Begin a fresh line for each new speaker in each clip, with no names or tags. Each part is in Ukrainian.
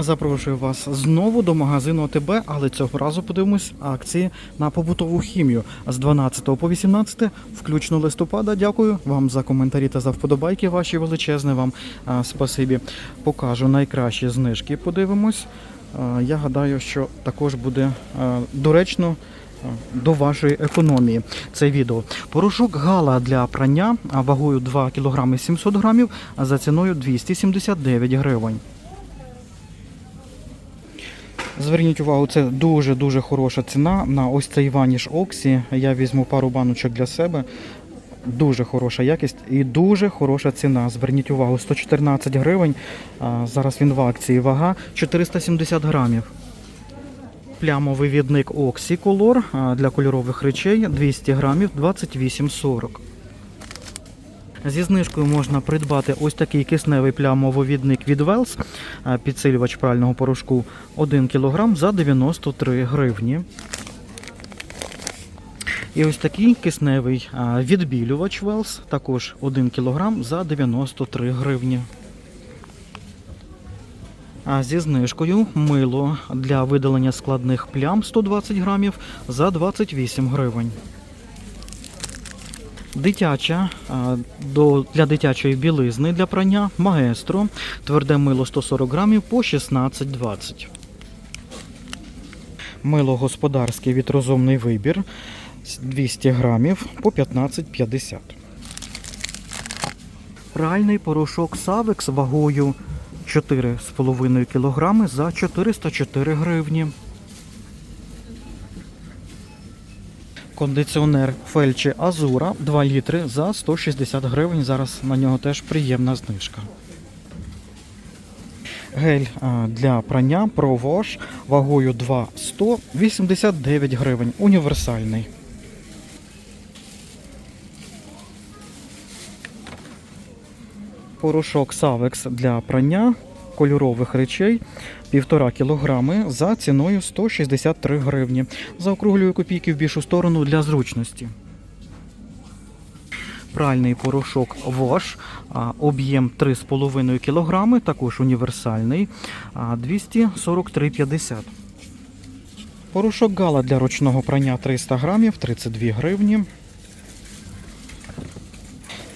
Запрошую вас знову до магазину ОТБ, але цього разу подивимось акції на побутову хімію з 12 по 18, включно листопада. Дякую вам за коментарі та за вподобайки. Ваші величезне вам а, спасибі. Покажу найкращі знижки. Подивимось. А, я гадаю, що також буде а, доречно. До вашої економії це відео. Порошок гала для прання вагою 2 кг 700 грамів а за ціною 279 гривень. Зверніть увагу, це дуже-дуже хороша ціна на ось цей ваніш Оксі. Я візьму пару баночок для себе. Дуже хороша якість і дуже хороша ціна. Зверніть увагу, 114 гривень. Зараз він в акції. Вага 470 грамів. Плямовий відник Oxy Color для кольорових речей 200 грамів 28,40. Зі знижкою можна придбати ось такий кисневий плямововідник від Wells, підсилювач прального порошку 1 кг за 93 гривні. І ось такий кисневий відбілювач Wells, також 1 кг за 93 гривні. А зі знижкою мило для видалення складних плям 120 грамів за 28 гривень. Дитяча до, для дитячої білизни для прання Маестро. Тверде мило 140 грамів по 16,20. Мило господарське від розумний вибір 200 грамів по 15,50. Пральний порошок Савекс вагою 4,5 кг за 404 гривні. Кондиціонер Фельчі Азура 2 літри за 160 гривень. Зараз на нього теж приємна знижка. Гель для прання Wash вагою 2,100 89 гривень. Універсальний. Порошок Савекс для прання кольорових речей 1,5 кілограми за ціною 163 гривні. Заокруглюю копійки в більшу сторону для зручності. Пральний порошок Wash, об'єм 3,5 кг, також універсальний, 243,50. Порошок Гала для ручного прання 300 грамів, 32 гривні.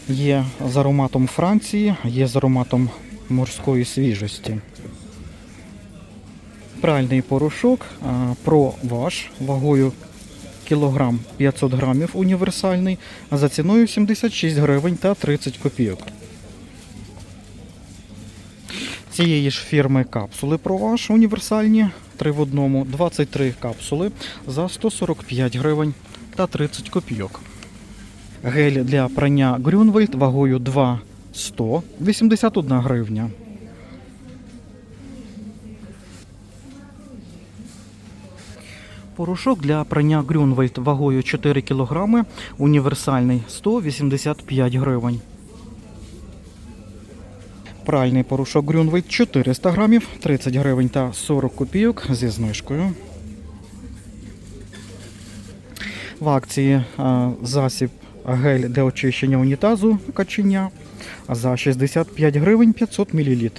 Є з ароматом Франції, є з ароматом морської свіжості. Пральний порошок а, Pro вагою кілограм 500 грамів універсальний, за ціною 76 гривень та 30 копійок. Цієї ж фірми капсули Pro Wash універсальні 3 в одному, 23 капсули за 145 гривень та 30 копійок. Гель для прання Grünwald вагою 2 100 81 гривня. Порошок для прання Grünwald вагою 4 кг, універсальний 185 гривень. Пральний порошок Grünwald 400 грамів, 30 гривень та 40 копійок зі знижкою. В акції засіб гель для очищення унітазу каченя за 65 гривень 500 мл.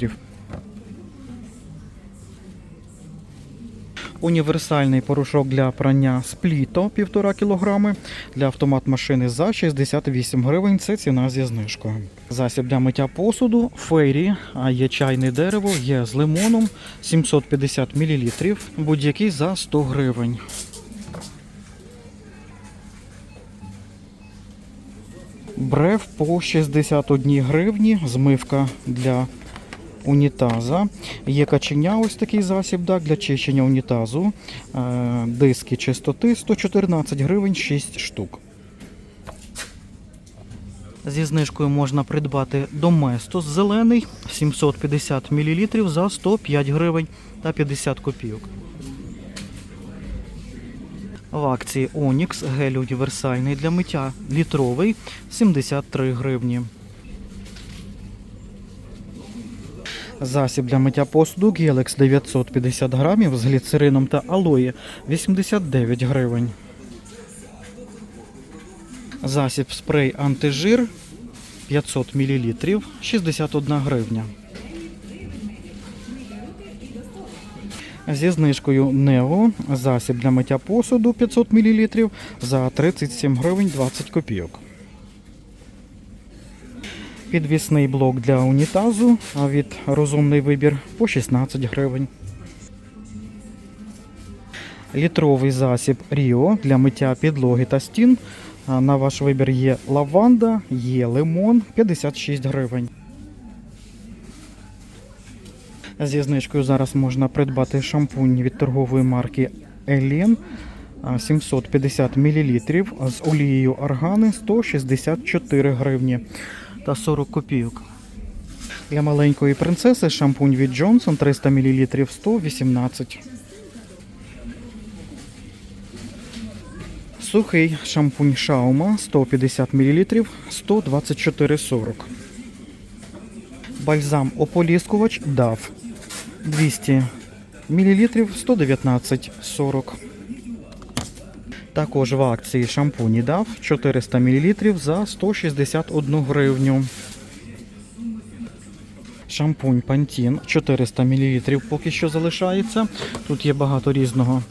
Універсальний порошок для прання спліто 1,5 кг для автомат машини за 68 гривень. Це ціна зі знижкою. Засіб для миття посуду фейрі, а є чайне дерево, є з лимоном 750 мл, будь-який за 100 гривень. Брев по 61 гривні, змивка для унітаза. Є каченя, ось такий засіб так, для чищення унітазу. Е, Диски чистоти 114 гривень 6 штук. Зі знижкою можна придбати Доместос зелений 750 мл за 105 гривень та 50 копійок. В акції Onyx гель універсальний для миття літровий 73 гривні. Засіб для миття посуду Gelex 950 грамів з гліцерином та алої 89 гривень. Засіб спрей антижир 500 мл 61 гривня. Зі знижкою Нео засіб для миття посуду 500 мл за 37 гривень 20 копійок. Підвісний блок для унітазу від розумний вибір по 16 гривень. Літровий засіб Ріо для миття підлоги та стін. На ваш вибір є лаванда, є лимон 56 гривень. Зі знижкою зараз можна придбати шампунь від торгової марки Елен 750 мл з олією органи 164 гривні та 40 копійок. Для маленької принцеси шампунь від Johnson 300 мл 118. Сухий шампунь Шаума 150 мл 124,40. Бальзам ополіскувач DAV 200 мл 119,40. Також в акції шампуні дав 400 мл за 161 гривню. Шампунь Pantene 400 мл поки що залишається. Тут є багато різного,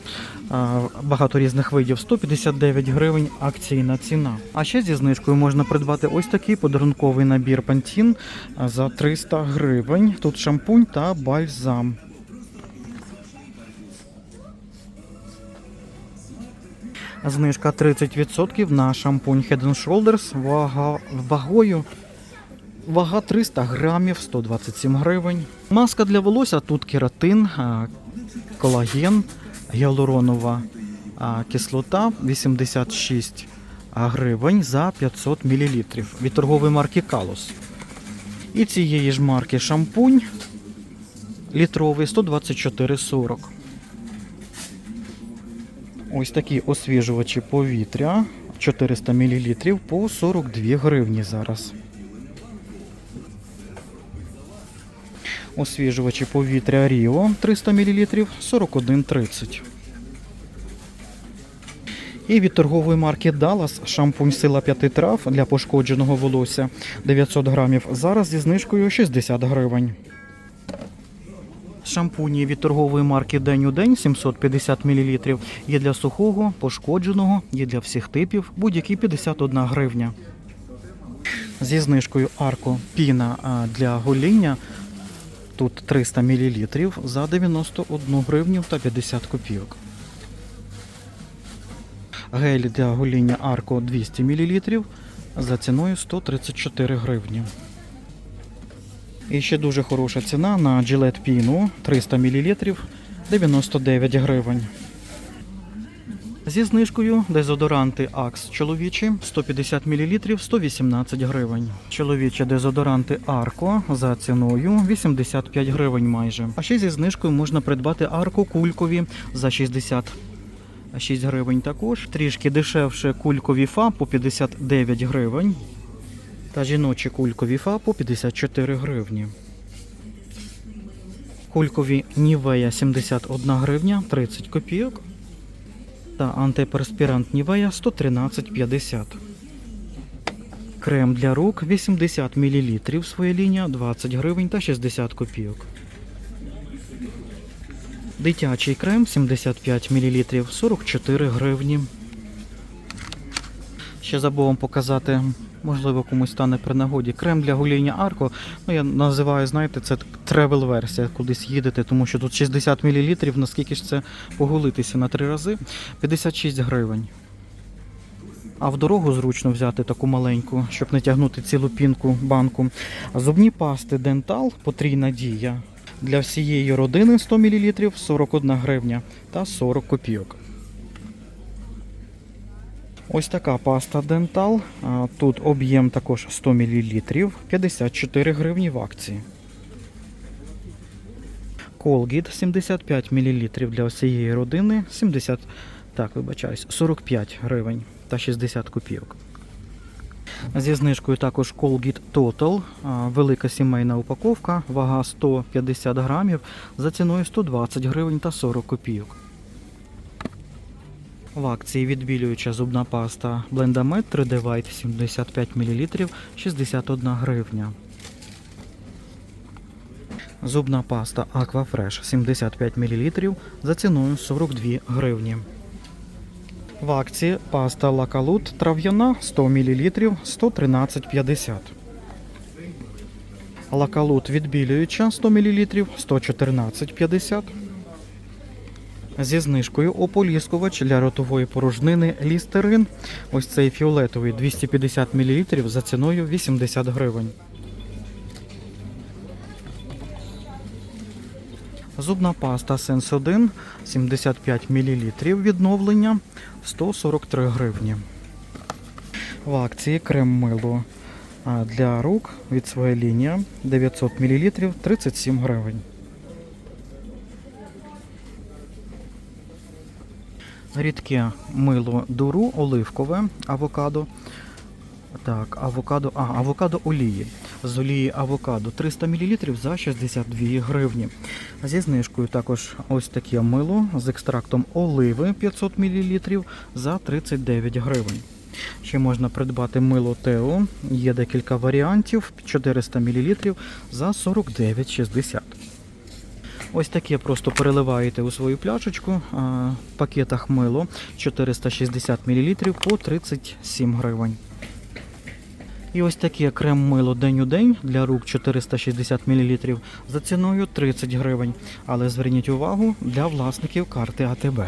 багато різних видів. 159 гривень акційна ціна. А ще зі знижкою можна придбати ось такий подарунковий набір а, за 300 гривень. Тут шампунь та бальзам. Знижка 30% на шампунь Head Shoulders вагою Вага 300 грамів, 127 гривень. Маска для волосся тут кератин, колаген, гіалуронова кислота 86 гривень за 500 мл від торгової марки Калос. І цієї ж марки шампунь літровий 124,40. Ось такі освіжувачі повітря 400 мл по 42 гривні зараз. Освіжувачі повітря Ріо 300 мл 41,30. І від торгової марки Dallas шампунь сила 5 трав для пошкодженого волосся 900 грамів. Зараз зі знижкою 60 гривень. Шампуні від торгової марки День у день 750 мл. Є для сухого, пошкодженого, є для всіх типів, будь-які 51 гривня. Зі знижкою Арко піна для гоління Тут 300 мл за 91 гривню та 50 копійок. Гель для гоління Арко 200 мл за ціною 134 гривні. І ще дуже хороша ціна на Gillette Pino 300 мл 99 гривень. Зі знижкою дезодоранти Axe чоловічі 150 мл 118 гривень. Чоловічі дезодоранти Арко за ціною 85 гривень майже. А ще зі знижкою можна придбати Арко кулькові за 66 гривень також. Трішки дешевше кулькові фа по 59 гривень. Та жіночі кулькові фа по 54 гривні. Кулькові Нівея 71 гривня 30 копійок та антиперспірант Нівея 113,50. Крем для рук 80 мл своя лінія 20 гривень та 60 копійок. Дитячий крем 75 мл 44 гривні. Ще забув вам показати, можливо, комусь стане при нагоді. Крем для гоління Арко. Ну, я називаю, знаєте, це тревел версія, кудись їдете, тому що тут 60 мл, наскільки ж це поголитися на три рази. 56 гривень. А в дорогу зручно взяти таку маленьку, щоб не тягнути цілу пінку банку. Зубні пасти Дентал потрійна дія. Для всієї родини 100 мл 41 гривня та 40 копійок. Ось така паста Дентал. Тут об'єм також 100 мл, 54 гривні в акції. Colgate 75 мл для всієї родини, 70, так, вибачаюсь, 45 гривень та 60 копійок. Зі знижкою також Colgate Total, велика сімейна упаковка, вага 150 грамів, за ціною 120 гривень та 40 копійок. В акції відбілююча зубна паста Blendamed 3D White 75 мл 61 гривня. Зубна паста Aquafresh 75 мл за ціною 42 гривні. В акції паста Лакалут трав'яна 100 мл 113,50. Лакалут відбілююча 100 мл 114,50. Зі знижкою ополіскувач для ротової порожнини Лістерин. Ось цей фіолетовий 250 мл за ціною 80 гривень. Зубна паста Sense 1 75 мл відновлення 143 гривні. В акції крем мило для рук від своєї лінії 900 мл 37 гривень. Рідке мило дуру оливкове авокадо. Так, авокадо, а, авокадо олії. З олії авокадо 300 мл за 62 гривні. Зі знижкою також ось таке мило з екстрактом оливи 500 мл за 39 гривень. Ще можна придбати мило Тео. Є декілька варіантів 400 мл за 49,60. Ось таке просто переливаєте у свою пляшечку. В пакетах мило 460 мл по 37 гривень. І ось таке крем-мило день у день для рук 460 мл за ціною 30 гривень. Але зверніть увагу для власників карти АТБ.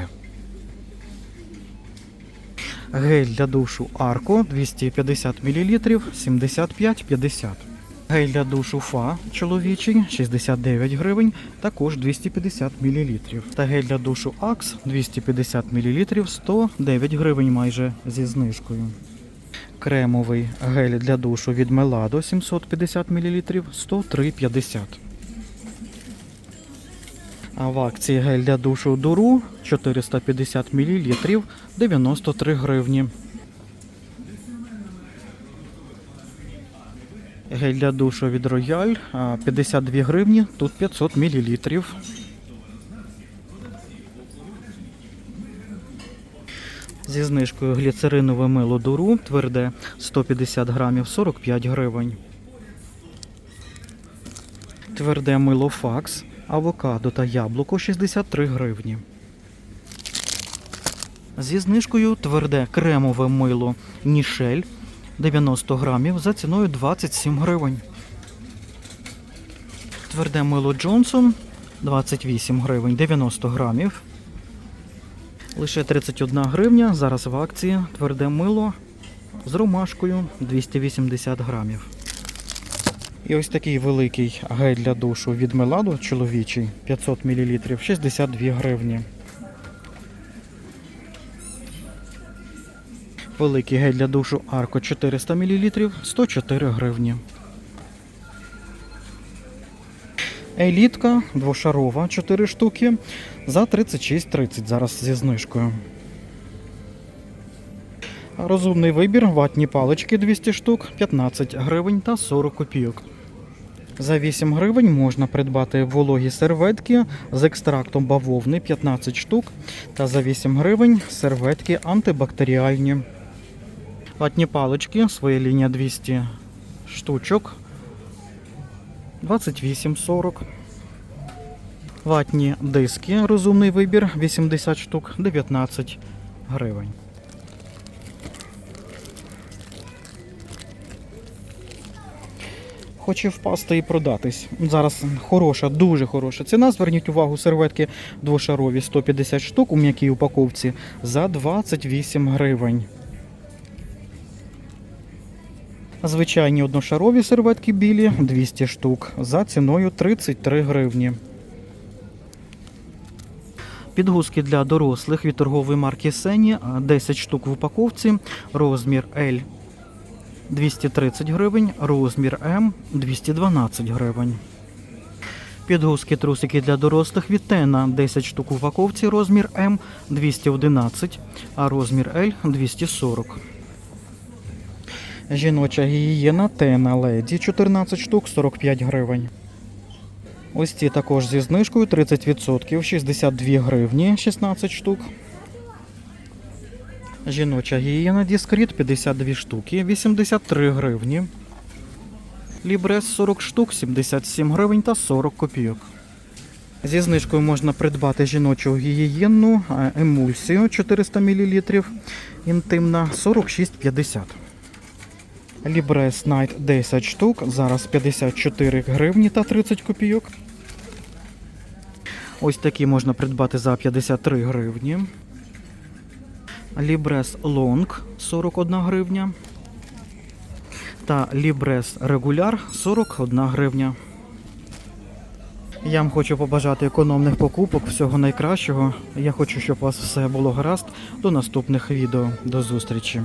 Гель для душу Арко 250 мл 75,50. Гель для душу Фа чоловічий 69 гривень, також 250 мл. Та гель для душу Акс 250 мл 109 гривень майже зі знижкою. Кремовий гель для душу від Меладо 750 мл 103,50. А в акції гель для душу Дуру 450 мл 93 гривні. Гель для душу від Рояль 52 гривні, тут 500 мл. Зі знижкою гліцеринове мило Дуру тверде 150 грамів 45 гривень. Тверде мило Факс, авокадо та яблуко 63 гривні. Зі знижкою тверде кремове мило Нішель 90 грамів за ціною 27 гривень. Тверде мило Джонсон 28 гривень 90 грамів. Лише 31 гривня. Зараз в акції тверде мило з ромашкою 280 грамів. І ось такий великий гель для душу від Меладо чоловічий 500 мл 62 гривні. Великий гель для душу Арко 400 мл 104 гривні. Елітка двошарова 4 штуки за 36,30 зараз зі знижкою. Розумний вибір, ватні палички 200 штук, 15 гривень та 40 копійок. За 8 гривень можна придбати вологі серветки з екстрактом бавовни 15 штук. Та за 8 гривень серветки антибактеріальні. Ватні палички, своя лінія 200 штучок. 28,40. Ватні диски, розумний вибір 80 штук, 19 гривень. Хоче впасти і продатись. Зараз хороша, дуже хороша ціна. Зверніть увагу, серветки двошарові 150 штук у м'якій упаковці за 28 гривень. Звичайні одношарові серветки білі 200 штук за ціною 33 гривні. Підгузки для дорослих від торгової марки Сені 10 штук в упаковці, розмір L 230 гривень, розмір М 212 гривень. Підгузки трусики для дорослих від Тена 10 штук в упаковці, розмір М 211, а розмір L 240. Жіноча гігієна Тена Леді 14 штук 45 гривень. Ось ці також зі знижкою 30%, 62 гривні 16 штук. Жіноча гігієна Діскріт 52 штуки, 83 гривні. Лібрес 40 штук, 77 гривень та 40 копійок. Зі знижкою можна придбати жіночу гігієнну е, емульсію 400 мл інтимна 46,50. Лібрес Night 10 штук, зараз 54 гривні та 30 копійок. Ось такі можна придбати за 53 гривні. Лібрес Long 41 гривня. Та Лібрес Регуляр 41 гривня. Я вам хочу побажати економних покупок, всього найкращого. Я хочу, щоб у вас все було гаразд. До наступних відео. До зустрічі.